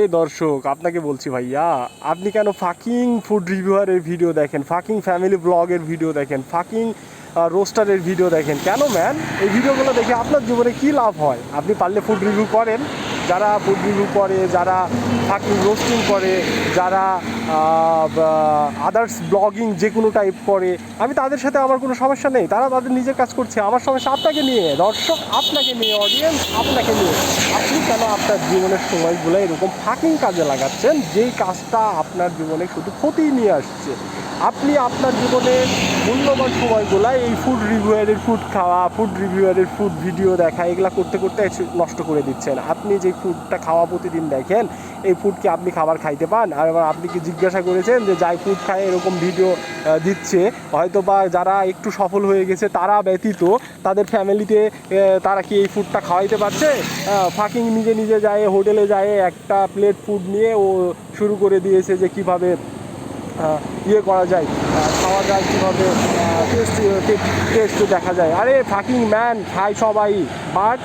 এই দর্শক, আপনাকে বলছি ভাইয়া, আপনি কেন ফাকিং ফুড রিভিউয়ারের ভিডিও দেখেন? ফাকিং ফ্যামিলি ব্লগের ভিডিও দেখেন? ফাকিং রোস্টারের ভিডিও দেখেন? কেন ম্যান এই ভিডিওগুলো দেখে আপনার জীবনে কি লাভ হয়? আপনি পারলে ফুড রিভিউ করেন। যারা ফুড করে যারা ফাকিং রোস্টিং করে, যারা আদার্স ব্লগিং যে কোনো টাইপ করে, আমি তাদের সাথে আমার কোনো সমস্যা নেই। তারা তাদের নিজের কাজ করছে। আমার সমস্যা আপনাকে নিয়ে। দর্শক, আপনাকে নিয়ে অডিয়েন্স আপনাকে নিয়ে। আপনি কেন আপনার জীবনের সময়গুলো এরকম ফাকিং কাজে লাগাচ্ছেন? যেই কাজটা আপনার জীবনে শুধু ক্ষতি নিয়ে আসছে। আপনি আপনার জীবনের মূল্যবান সময়গুলো এই ফুড রিভিউয়ারের ফুড খাওয়া ফুড রিভিউয়ারের ফুড ভিডিও দেখা, এগুলো করতে করতে নষ্ট করে দিচ্ছেন। আপনি যে ফুডটা খাওয়া প্রতিদিন দেখেন, এই ফুড কি আপনি খাবার খাইতে পান? আর এবার আপনি কি জিজ্ঞাসা করেছেন যে যাই ফুড খায় এরকম ভিডিও দিচ্ছে হয়তো বা যারা একটু সফল হয়ে গেছে তারা ব্যতীত তাদের ফ্যামিলিতে তারা কি এই ফুডটা খাওয়াইতে পারছে? ফাঁকিং নিজে নিজে যায়, হোটেলে যায়, একটা প্লেট ফুড নিয়ে ও শুরু করে দিয়েছে যে কীভাবে ইয়ে করা যায় খাওয়া যায় কীভাবে টেস্ট টেস্ট দেখা যায়। আরে ফাকিং ম্যান খাই সবাই বাট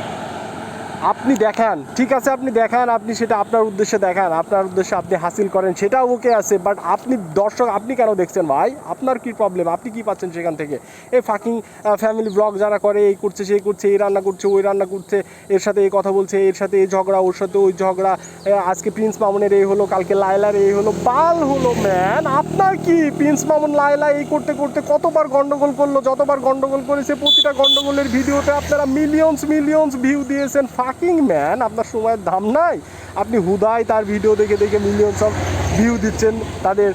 আপনি দেখান, ঠিক আছে, আপনি দেখান, আপনি সেটা আপনার উদ্দেশ্যে দেখান, আপনার উদ্দেশ্যে আপনি হাসিল করেন, সেটাও ওকে আছে বাট আপনি দর্শক, আপনি কেন দেখছেন ভাই? আপনার কি প্রবলেম আপনি কি পাচ্ছেন সেখান থেকে? এই ফাকিং ফ্যামিলি ব্লগ যারা করে, এই করছে, সেই করছে, এই রান্না করছে, ওই রান্না করছে, এর সাথে এই কথা বলছে, এর সাথে এই ঝগড়া, ওর সাথে ওই ঝগড়া আজকে প্রিন্স মামুনের এই হলো, কালকে লায়লার এই হলো, বাল হলো ম্যান আপনার কি? প্রিন্স মামুন লায়লা এই করতে করতে কতবার গন্ডগোল করল, যতবার গন্ডগোল করেছে, প্রতিটা গন্ডগোলের ভিডিওতে আপনারা মিলিয়নস মিলিয়নস ভিউ দিয়েছেন ফাকিং ম্যান আপনার সময়ের দাম নাই। আপনি হুদায় তার ভিডিও দেখে দেখে মিলিয়নস সব ভিউ দিচ্ছেন। তাদের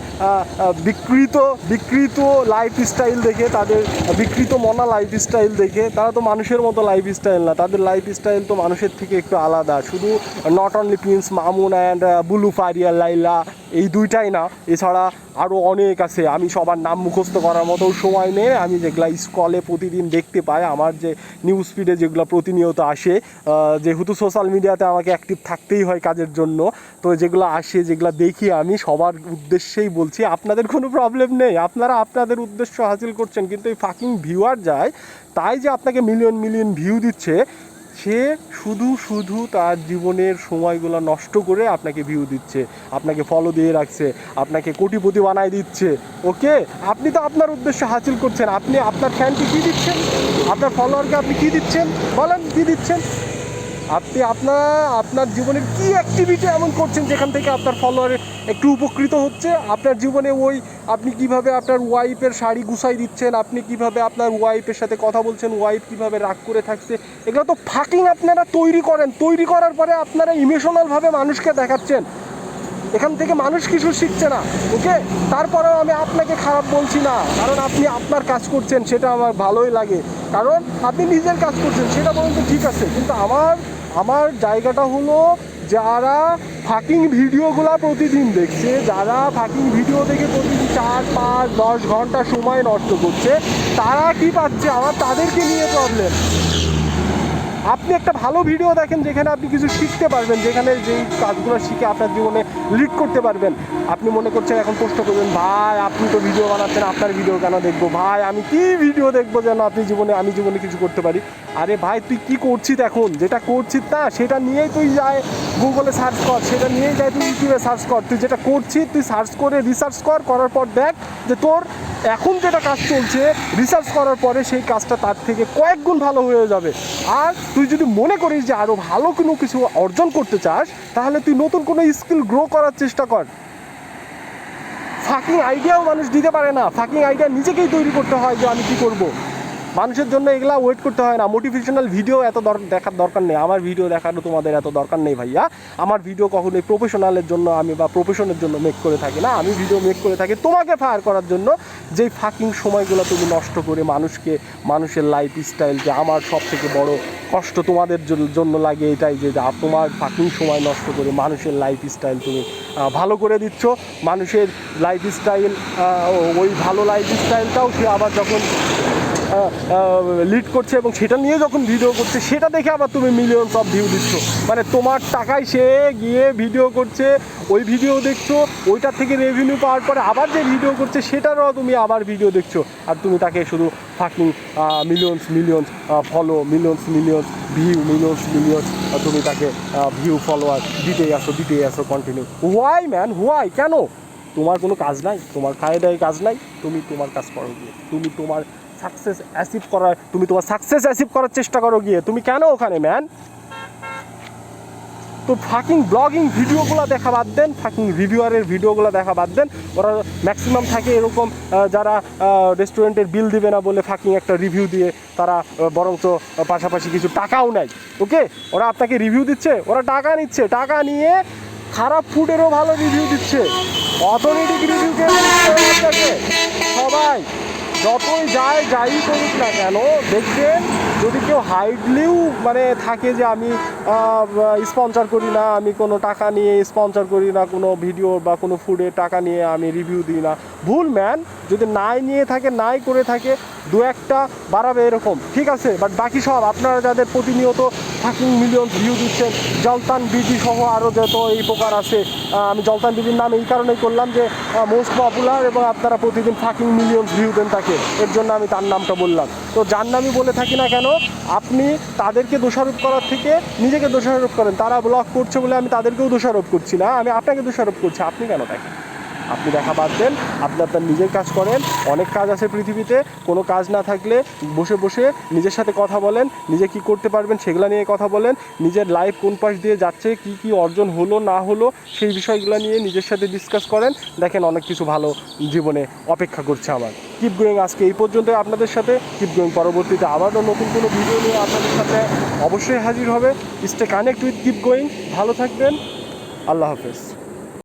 বিকৃত বিকৃত লাইফ স্টাইল দেখে, তাদের, বিকৃত মনা লাইফ স্টাইল দেখে, তারা তো মানুষের মতো লাইফ স্টাইল না। তাদের লাইফ স্টাইল তো মানুষের থেকে একটু আলাদা। শুধু not only Prince Mamun and Bulu Faria, Laila, এই দুইটাই না। এছাড়া আরও অনেক আছে। আমি সবার নাম মুখস্থ করার মতো সময় নেই। আমি যেগুলো স্কলে প্রতিদিন দেখতে পাই, আমার যে নিউজ ফিডে যেগুলো প্রতিনিয়ত আসে যেহেতু সোশ্যাল মিডিয়াতে আমাকে অ্যাক্টিভ থাকতেই হয় কাজের জন্য, তো যেগুলো আসে, যেগুলো দেখি আমি, সবার উদ্দেশ্যেই বলছি, আপনাদের কোনো প্রবলেম নেই। আপনারা আপনাদের উদ্দেশ্য হাসিল করছেন, কিন্তু এই ফাকিং ভিউয়ার যায়, তাই যে আপনাকে মিলিয়ন মিলিয়ন ভিউ দিচ্ছে সে শুধু শুধু তার জীবনের সময়গুলো নষ্ট করে আপনাকে ভিউ দিচ্ছে, আপনাকে ফলো দিয়ে রাখছে, আপনাকে কোটিপতি বানায় দিচ্ছে ওকে আপনি তো আপনার উদ্দেশ্য হাসিল করছেন, আপনি আপনার ফ্যানকে কী দিচ্ছেন? আপনার ফলোয়ারকে আপনি কী দিচ্ছেন? বলেন, কী দিচ্ছেন? আপনি আপনার আপনার জীবনের কি অ্যাক্টিভিটি এমন করছেন যেখান থেকে আপনার ফলোয়ার একটু উপকৃত হচ্ছে? আপনার জীবনে ওই আপনি কীভাবে আপনার ওয়াইফের শাড়ি গুছাই দিচ্ছেন? আপনি কীভাবে আপনার ওয়াইফের সাথে কথা বলছেন? ওয়াইফ কীভাবে রাগ করে থাকছে? এগুলো তো ফাকিং আপনারা তৈরি করেন। তৈরি করার পরে আপনারা ইমোশনালভাবে মানুষকে দেখাচ্ছেন। এখান থেকে মানুষ কিছু শিখছে না, ওকে? তারপরেও আমি আপনাকে খারাপ বলছি না, কারণ আপনি আপনার কাজ করছেন, সেটা আমার ভালোই লাগে। কারণ আপনি নিজের কাজ করছেন, সেটা পর্যন্ত ঠিক আছে। কিন্তু আমার আমার জায়গাটা হলো যারা ফাকিং ভিডিওগুলো প্রতিদিন দেখছে, যারা ফাকিং ভিডিও দেখে প্রতিদিন চার পাঁচ দশ ঘণ্টা সময় নষ্ট করছে। তারা কি পাচ্ছে? আমার তাদেরকে নিয়ে প্রবলেম আপনি একটা ভালো ভিডিও দেখেন যেখানে আপনি কিছু শিখতে পারবেন, যেখানে যেই কাজগুলো শিখে আপনার জীবনে লিড করতে পারবেন। আপনি মনে করছেন এখন প্রশ্ন করবেন, ভাই, আপনি তো ভিডিও বানাচ্ছেন, আপনার ভিডিও কেন দেখব? ভাই, আমি কি ভিডিও দেখব যেন আপনি জীবনে, আমি জীবনে কিছু করতে পারি? আরে ভাই, তুই কি করছিস এখন? যেটা করছিস না সেটা নিয়েই তুই যায় গুগলে সার্চ কর, সেটা নিয়েই যায় তুই ইউটিউবে সার্চ কর। তুই যেটা করছিস, তুই সার্চ করে রিসার্চ কর, করার পর দেখ যে তোর এখন যেটা কাজ চলছে রিসার্চ করার পরে সেই কাজটা তার থেকে কয়েক গুণ ভালো হয়ে যাবে। আর তুই যদি মনে করিস যে আরও ভালো কোনো কিছু অর্জন করতে চাস, তাহলে তুই নতুন কোনো স্কিল গ্রো করার চেষ্টা কর। ফাঁকিং আইডিয়াও মানুষ দিতে পারে না। ফাঁকিং আইডিয়া নিজেকেই তৈরি করতে হয় যে আমি কী করব। মানুষের জন্য এগুলা ওয়েট করতে হয় না। মোটিভেশনাল ভিডিও এত দেখার দরকার নেই। আমার ভিডিও দেখারও তোমাদের এত দরকার নেই ভাইয়া। আমার ভিডিও কখনোই প্রফেশনালের জন্য আমি বা প্রফেশনের জন্য মেক করে থাকি না। আমি ভিডিও মেক করে থাকি তোমাকে ফায়ার করার জন্য। যেই ফাকিং সময়গুলো তুমি নষ্ট করে মানুষকে, মানুষের লাইফ স্টাইল যে আমার সব থেকে বড় কষ্ট তোমাদের জন্য লাগে এটাই যে তোমার ফাকিং সময় নষ্ট করে মানুষের লাইফ স্টাইল তুমি ভালো করে দিচ্ছ। মানুষের লাইফ স্টাইল ওই ভালো লাইফ স্টাইলটাও সে আবার যখন লিড করছে এবং সেটা নিয়ে যখন ভিডিও করছে, সেটা দেখে আবার তুমি মিলিয়নস অফ ভিউ দিচ্ছ। মানে তোমার টাকায় সে গিয়ে ভিডিও করছে, ওই ভিডিও দেখছ ওইটার থেকে রেভিনিউ পাওয়ার পরে আবার যে ভিডিও করছে, সেটারও তুমি আবার ভিডিও দেখছ। আর তুমি তাকে শুধু fucking millions millions follow millions millions view millions millions তুমি তাকে ভিউ ফলোয়ার দিতেই আসো দিতেই আসো কন্টিনিউ হোয়াই ম্যান হোয়াই কেন? তোমার কোনো কাজ নাই, তোমার খায় দায় কাজ নাই, তুমি তোমার কাজ করো গিয়ে। তুমি তোমার সাকসেস অ্যাচিভ করার তুমি তোমার সাকসেস অ্যাচিভ করার চেষ্টা করো গিয়ে। তুমি কেন ওখানে ম্যান তো ফাকিং ব্লগিং ভিডিওগুলো দেখা বাদ দেন ফাকিং রিভিউয়ারের ভিডিওগুলো দেখা বাদ দেন। ওরা ম্যাক্সিমাম থাকে এরকম যারা রেস্টুরেন্টের বিল দিবে না বলে ফাকিং একটা রিভিউ দিয়ে তারা বরঞ্চ পাশাপাশি কিছু টাকাও নেয়। ওকে? ওরা আপনাকে রিভিউ দিচ্ছে, ওরা টাকা নিচ্ছে। টাকা নিয়ে খারাপ ফুডেরও ভালো রিভিউ দিচ্ছে। অথরিটিক রিভিউ সবাই। যতই যায়, যাই করুক না কেন, দেখবেন যদি কেউ হাইডলিও মানে থাকে যে আমি স্পন্সর করি না, আমি কোনো টাকা নিয়ে স্পন্সর করি না, কোনো ভিডিও বা কোনো ফুডে টাকা নিয়ে আমি রিভিউ দিই না। ভুল ম্যান যদি নাই নিয়ে থাকে, নাই করে থাকে, দু একটা বাড়াবে এরকম, ঠিক আছে? বাট বাকি সব আপনারা যাদের প্রতিনিয়ত ফাকিং মিলিয়ন ভিউ দিচ্ছেন। জলতান বিজি সহ আরও যত এই প্রকার আছে আমি জলতান বিজির নাম এই কারণেই করলাম যে মোস্ট পপুলার এবং আপনারা প্রতিদিন ফাকিং মিলিয়ন ভিউ দেন তাকে। এর জন্য আমি তার নামটা বললাম। তো যার নামই বলে থাকি না কেন, আপনি তাদেরকে দোষারোপ করার থেকে নিজেকে দোষারোপ করেন। তারা ব্লগ করছে বলে আমি তাদেরকেও দোষারোপ করছি না, আমি আপনাকে দোষারোপ করছি। আপনি কেন দেখেন আপনি দেখা বাদ দেন, আপনি আপনার নিজের কাজ করেন, অনেক কাজ আছে পৃথিবীতে, কোনো কাজ না থাকলে বসে বসে নিজের সাথে কথা বলেন, নিজে কি করতে পারবেন সেগুলো নিয়ে কথা বলেন, নিজের লাইফ কোন পাশ দিয়ে যাচ্ছে, কি কি অর্জন হলো, না হলো, সেই বিষয়গুলো নিয়ে নিজের সাথে ডিসকাস করেন, দেখেন অনেক কিছু ভালো জীবনে অপেক্ষা করছে আমার। কিপ গোয়িং আজকে এই পর্যন্ত আপনাদের সাথে কিপ গোয়িং পরবর্তীতে আবারও নতুন কোনো ভিডিও নিয়ে আপনাদের সাথে অবশ্যই হাজির হবে। Stay connect with keep going ভালো থাকবেন, আল্লাহ হাফেজ।